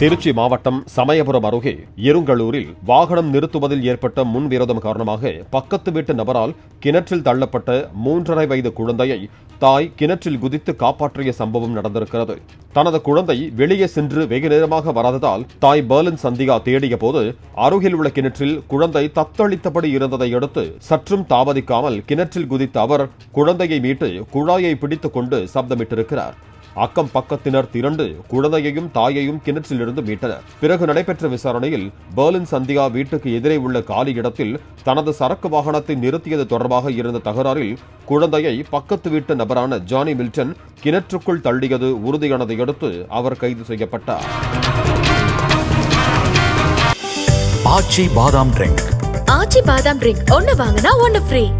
திருச்சி மாவட்டம் சமயபுரம் அருகே இருங்களூரில் வாகனம் நிறுத்துவதில் ஏற்பட்ட முன்விரோதம் காரணமாக பக்கத்து வீட்டு நபரால் கிணற்றில் தள்ளப்பட்ட மூன்றரை வயது குழந்தையை தாய் கிணற்றில் குதித்து காப்பாற்றிய சம்பவம் நடந்திருக்கிறது. தனது குழந்தை வெளியே சென்று வெகு நேரமாக வராததால் தாய் பேலன் சந்திகா தேடிய போது அருகில் உள்ள கிணற்றில் குழந்தை தத்தளித்தபடி இருந்ததை அடுத்து சற்றும் தாமதிக்காமல் கிணற்றில் குதித்த அவர் குழந்தையை மீட்டு குழாயை பிடித்துக் கொண்டு சப்தமிட்டிருக்கிறார். அக்கம் பக்கத்தினர் திரண்டு குழந்தையையும் தாயையும் கிணற்றிலிருந்து மீட்டனர். பிறகு நடைபெற்ற விசாரணையில் பெர்லின் சந்தியா வீட்டுக்கு எதிரே உள்ள காலி இடத்தில் தனது சரக்கு வாகனத்தை நிறுத்தியது தொடர்பாக இருந்த தகராறில் குழந்தையை பக்கத்து வீட்டு நபரான ஜானி மில்டன் கிணற்றுக்குள் தள்ளியது உறுதியானதை அடுத்து அவர் கைது செய்யப்பட்டார். ஆச்சி பாதாம் ட்ரிங்க். ஆச்சி பாதாம் ட்ரிங்க் ஒன்னு வாங்கினா ஒன்னு ஃப்ரீ.